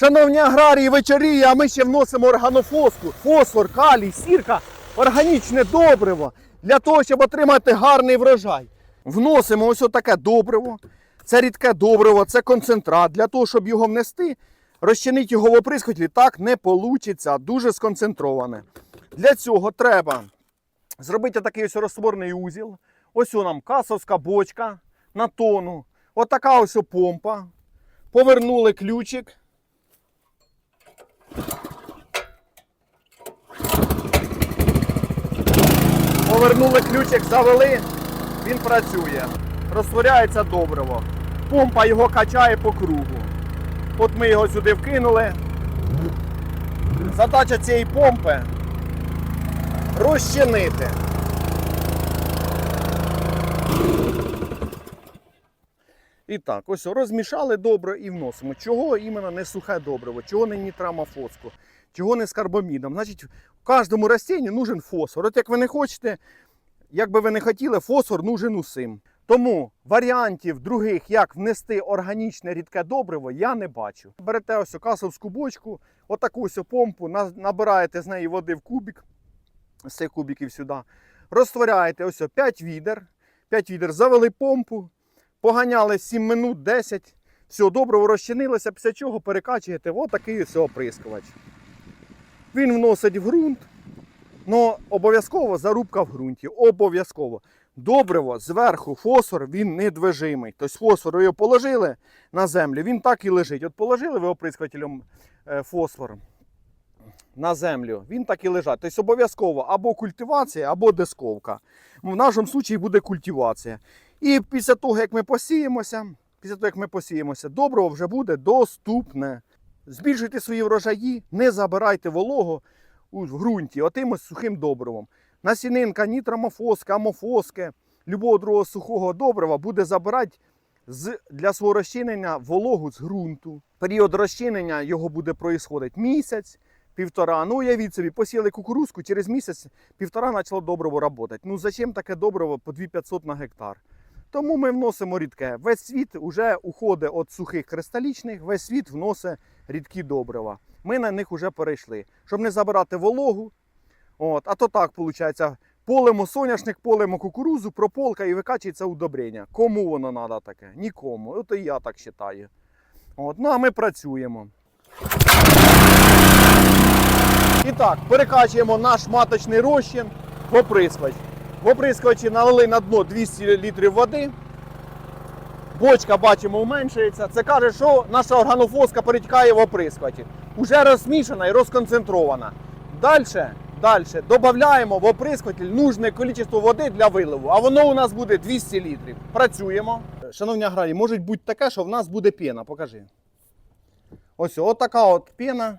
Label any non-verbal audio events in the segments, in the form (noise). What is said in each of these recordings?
Шановні аграрії, вечоріє, а ми ще вносимо органофоску, фосфор, калій, сірка, органічне добриво для того, щоб отримати гарний врожай. Вносимо ось таке добриво. Це рідке добриво, це концентрат. Для того, щоб його внести, розчинити його в оприскувателі так не вийде, дуже сконцентроване. Для цього треба зробити такий ось розтворний узіл. Ось у нам касовська бочка на тону. Отака ось помпа. Повернули ключик. Повернули ключик, завели, він працює. Розтворяється добриво. Помпа його качає по кругу. От ми його сюди вкинули. Задача цієї помпи розчинити. І так, ось розмішали добре і вносимо. Чого іменно не сухе добриво, чого не нітрамофоску, чого не з карбамідом. Значить, кожному растінню нужен фосфор. От як ви не хочете, як би ви не хотіли, фосфор нужен усім. Тому варіантів других, як внести органічне рідке добриво, я не бачу. Берете ось касовську бочку, отаку ось помпу, набираєте з неї води в кубик, з цих кубиків сюди, розтворяєте ось 5 відер, 5 відер, завели помпу, поганяли 7 минут, 10, все, добриво розчинилося, після чого перекачуєте в отакий ось оприскувач. Він вносить в ґрунт, але обов'язково зарубка в ґрунті. Обов'язково. Добриво зверху фосфор він недвижимий. Тобто фосфор його положили на землю, він так і лежить. От положили ви оприскувателем е, фосфор на землю, він так і лежать. Тобто обов'язково або культивація, або дисковка. В нашому випадку буде культивація. І після того, як ми посіємося, після того, як ми посіємося, добриво вже буде доступне. Збільшуйте свої врожаї, не забирайте вологу в ґрунті отимось сухим добривом. Насінинка, нітрамофоска, амофоски, любого другого сухого добрива буде забирати з, для свого розчинення вологу з ґрунту. Період розчинення його буде проїсходити місяць, півтора. Ну, уявіть собі, посіяли кукурузку, через місяць півтора почало добриво працювати. Ну зачем таке добриво по 2500 на гектар? Тому ми вносимо рідке. Весь світ вже уходить від сухих кристалічних, весь світ вносить рідкі добрива. Ми на них вже перейшли, щоб не забирати вологу. От, а то так виходить, полемо соняшник, полемо кукурузу, прополка і викачується удобрення. Кому воно треба таке? Нікому. От і я так вважаю. От, ну а ми працюємо. І так, перекачуємо наш маточний розчин в оприскувач. В оприскувачі налили на дно 200 літрів води. Бочка, бачимо, уменшується. Це каже, що наша органофоска перетікає в оприскувачі. Уже розмішана і розконцентрована. Далі, далі додаємо в оприскуватель нужне кількість води для виливу, а воно у нас буде 200 літрів. Працюємо. Шановні аграрії, може бути таке, що в нас буде пена. Покажи. Ось отака от пена.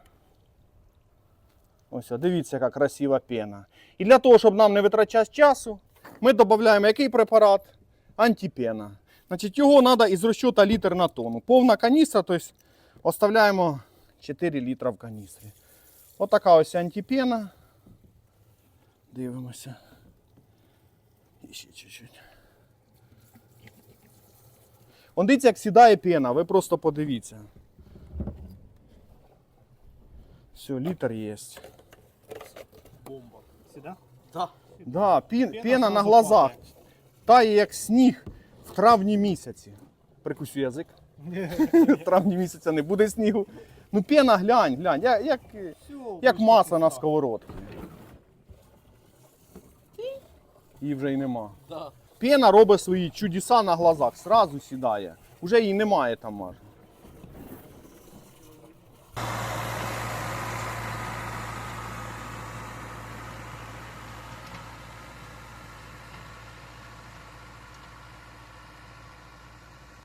Ось, дивіться, яка красива пена. І для того, щоб нам не витрачати часу, ми додаємо який препарат? Антипена. Значить, його треба із розчота літр на тонну. Повна каністра, тобто оставляємо 4 літра в каністрі. Отака ось антипена. Дивимося. І ще чуть-чуть. Он дивіться, як сідає пена, ви просто подивіться. Все, літр є. Бомба. Сюда? Да, пін, пена, Пена на глазах. Тає як сніг в травні місяці. Прикусю язик. (laughs) В травні місяця не буде снігу. Ну пена глянь, глянь, як, як, як масло на сковородці. Її вже й нема. Да. Пена робить свої чудеса на глазах, сразу сідає. Уже її немає там майже.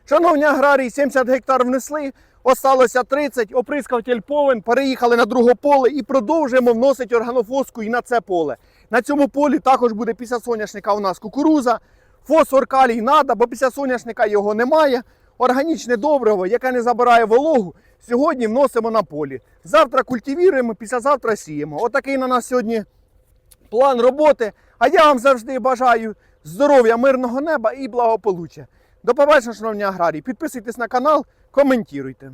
Шановні аграрії, 70 гектар внесли, осталося 30, оприскуватель повен, переїхали на друге поле і продовжуємо вносити органофоску і на це поле. На цьому полі також буде після соняшника у нас кукуруза, фосфор калій треба, бо після соняшника його немає. Органічне добриво, яке не забирає вологу, сьогодні вносимо на полі. Завтра культивуємо, післязавтра сіємо. Отакий на нас сьогодні план роботи. А я вам завжди бажаю здоров'я, мирного неба і благополуччя. До побачення, шановні аграрії. Підписуйтесь на канал, коментуйте.